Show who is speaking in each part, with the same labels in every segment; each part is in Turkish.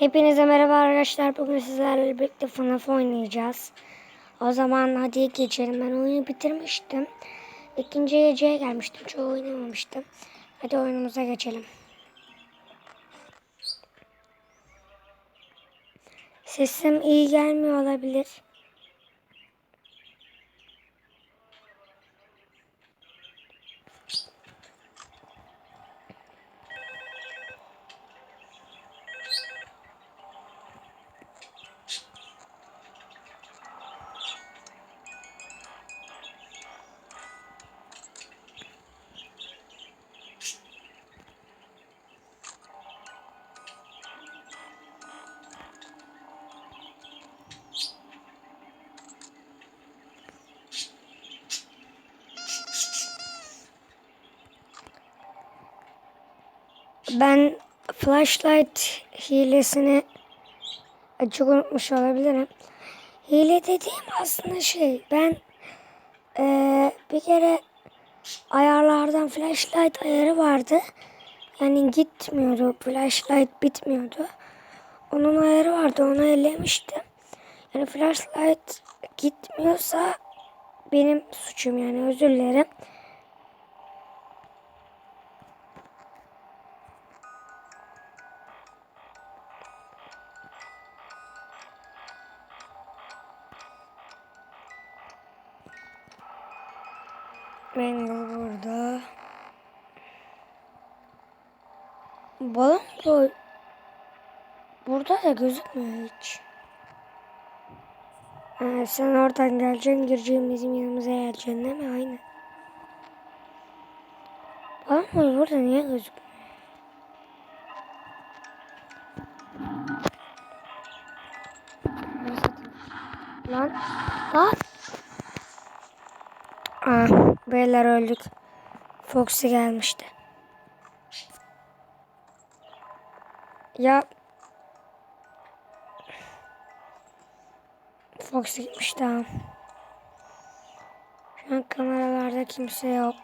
Speaker 1: Hepinize merhaba arkadaşlar. Bugün sizlerle birlikte FNAF oynayacağız. O zaman hadi geçelim. Ben oyunu bitirmiştim. İkinci geceye gelmiştim. Çoğu oynamamıştım. Hadi oyunumuza geçelim. Sesim iyi gelmiyor olabilir. Ben flashlight hilesini çok unutmuş olabilirim. Hile dediğim aslında şey ben eee, bir kere ayarlardan flashlight ayarı vardı. Yani gitmiyordu. Flashlight bitmiyordu. Onun ayarı vardı. Onu ellemiştim. Yani flashlight gitmiyorsa benim suçum yani özür dilerim. Balon boy. Burada da gözükmüyor hiç. Ha, sen oradan geleceksin, gireceksin bizim yanımıza geleceksin değil mi? Aynen. Balon boy burada niye gözükmüyor? Lan, lan. Aa, beyler öldük. Foxy gelmişti. Ya Foxy gitmiş tamam. Şu an kameralarda kimse yok.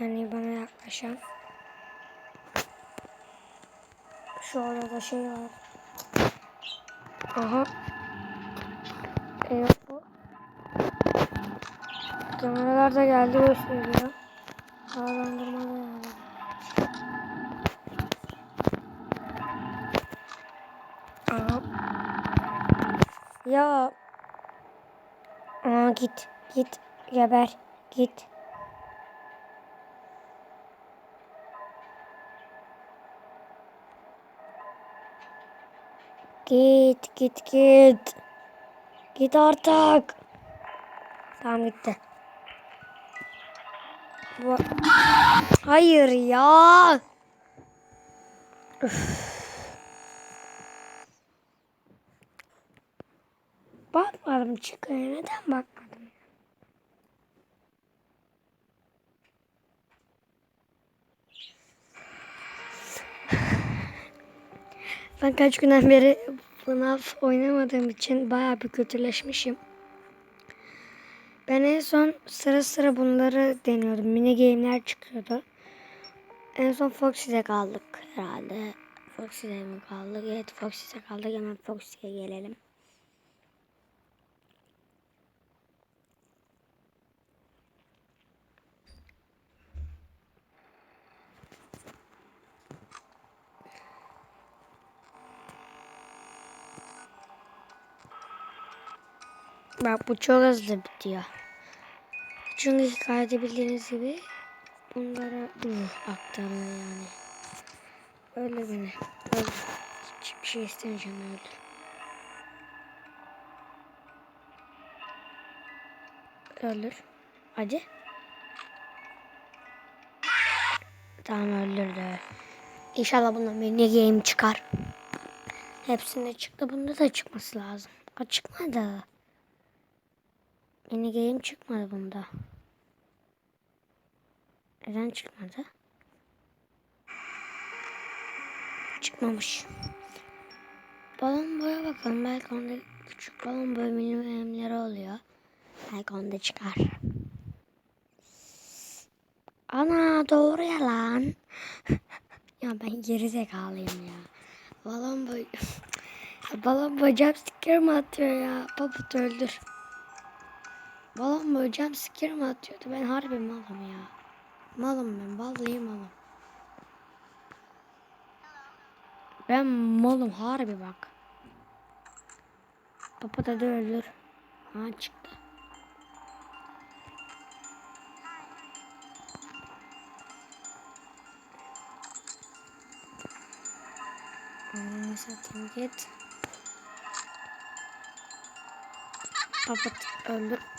Speaker 1: Yani bana yaklaşan. Şu orada şey var. Aha. E yok bu. Kameralar da geldi gösteriyor. Havalandırma da yani. Ya. Aa git. Git. Geber. Git. Git. Git. Git. Git artık. Tamam gitti. Bu... Hayır ya. Üf. Bakmadım çıkıyor. Neden bakmadım? Ben kaç günden beri FNAF oynamadığım için bayağı bir kötüleşmişim. Ben en son sıra sıra bunları deniyordum. Mini game'ler çıkıyordu. En son Foxy'de kaldık herhalde. Foxy'de mi kaldık? Evet Foxy'de kaldık. Hemen Foxy'ye gelelim. Bak bu çok hızlı bitiyor. Çünkü hikayede bildiğiniz gibi bunlara uh, aktarıyor yani. Öyle beni. Öldür. Hiçbir şey istemeyeceğim öldür. Öldür. Hadi. Tamam öldürdü. İnşallah bundan mini game çıkar. Hepsinde çıktı. Bunda da çıkması lazım. O çıkmadı. Mini game çıkmadı bunda. Neden çıkmadı? Çıkmamış. Balon boya bakalım. Belki onda küçük balon boya mini oluyor. Belki onda çıkar. Ana doğru ya lan. ya ben geri zekalıyım ya. Balon boy. Balon bacağım sticker mi atıyor ya? Paput öldür. Balon bacağım sticker mi atıyordu? Ben harbi malım ya. Malım ben. Vallahi malım. Ben malım harbi bak. Papa da öldür. Ha çıktı. Ananı satayım git. Kapat öldür.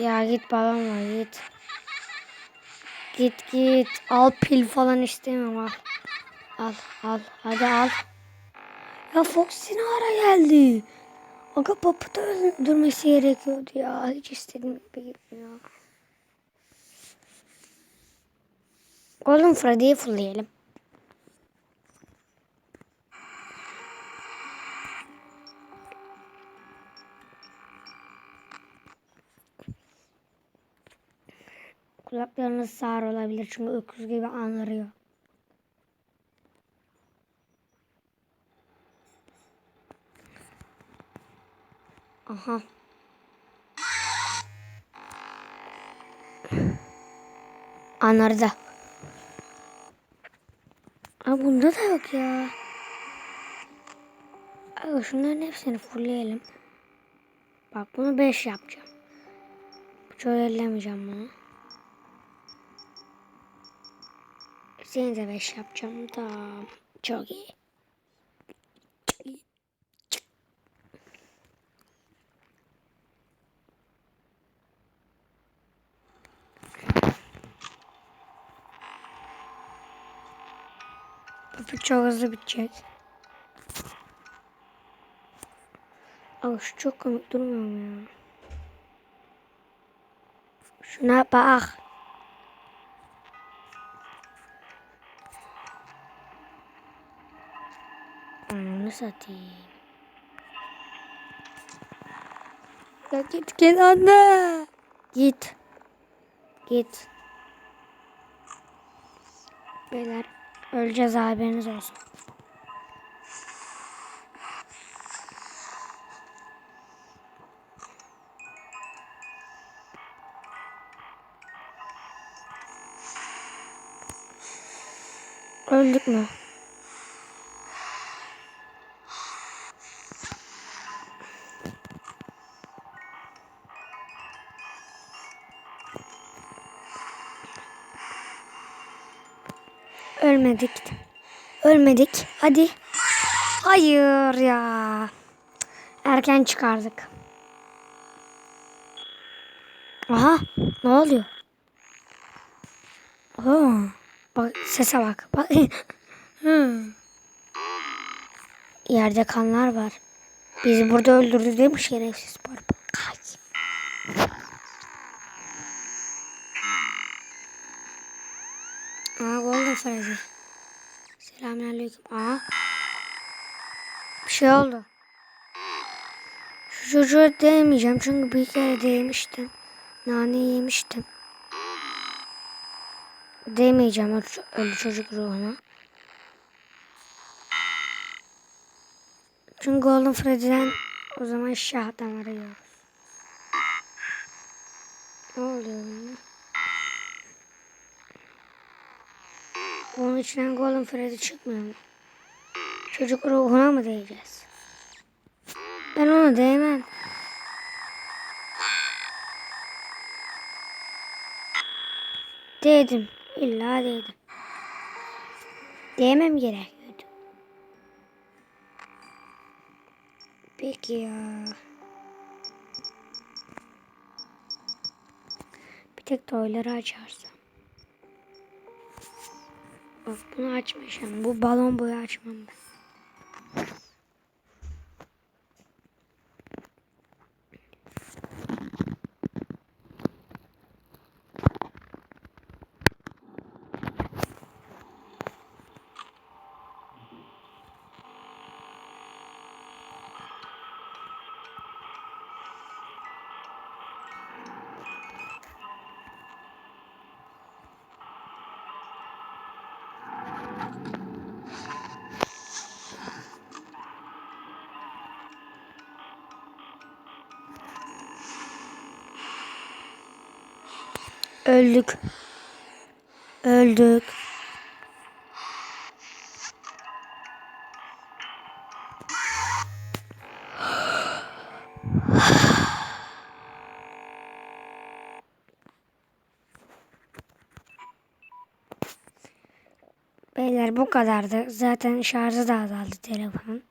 Speaker 1: Ya git balonla git. Git git. Al pil falan istemiyorum al. Al al hadi al. Ya Fox yine ara geldi. Aga paputu öldürmesi gerekiyordu ya. Hiç istediğim gibi gitmiyor. Golden Freddy'yi fullleyelim. Kulaklarınız sağır olabilir çünkü öküz gibi anırıyor. Aha. Anırdı. Aa bunda da yok ya. Aa, şunların hepsini fullleyelim. Bak bunu 5 yapacağım. Çok ellemeyeceğim bunu. Seni de 5 yapacağım. Tamam. Çok iyi. Bu çok hızlı bitecek. Aa, şu çok komik durmuyor mu ya? Şuna bak. Ananı satayım. Ya git git anne. Git. Git. Beyler öleceğiz haberiniz olsun. Öldük mü? Ölmedik. Ölmedik. Hadi. Hayır ya. Erken çıkardık. Aha. Ne oluyor? Oo. Bak sese bak. Bak. Hı. Yerde kanlar var. Bizi burada öldürdü değil mi şerefsiz barba? Kaç. Aa Golden Freddy. Selamünaleyküm. Aa. Bir şey oldu. Şu çocuğa değmeyeceğim çünkü bir kere değmiştim. Nane yemiştim. Değmeyeceğim ölü, çocuk ruhuna. Çünkü Golden Freddy'den o zaman şahdan arıyoruz. Ne oluyor bunda? Onun içinden Golden Freddy çıkmıyor mu? Çocuk ruhuna mı değeceğiz? Ben ona değmem. Değdim. İlla değdim. Değmem gerekiyordu. Peki ya. Bir tek toyları açarsam. Bak bunu açmayacağım. Bu balon boyu açmam ben. Öldük. Öldük. Beyler bu kadardı. Zaten şarjı da azaldı telefon.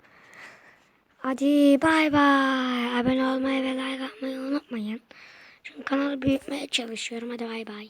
Speaker 1: Hadi bay bay. Abone olmayı ve like atmayı unutmayın. Çünkü kanalı büyütmeye çalışıyorum. Hadi bay bay.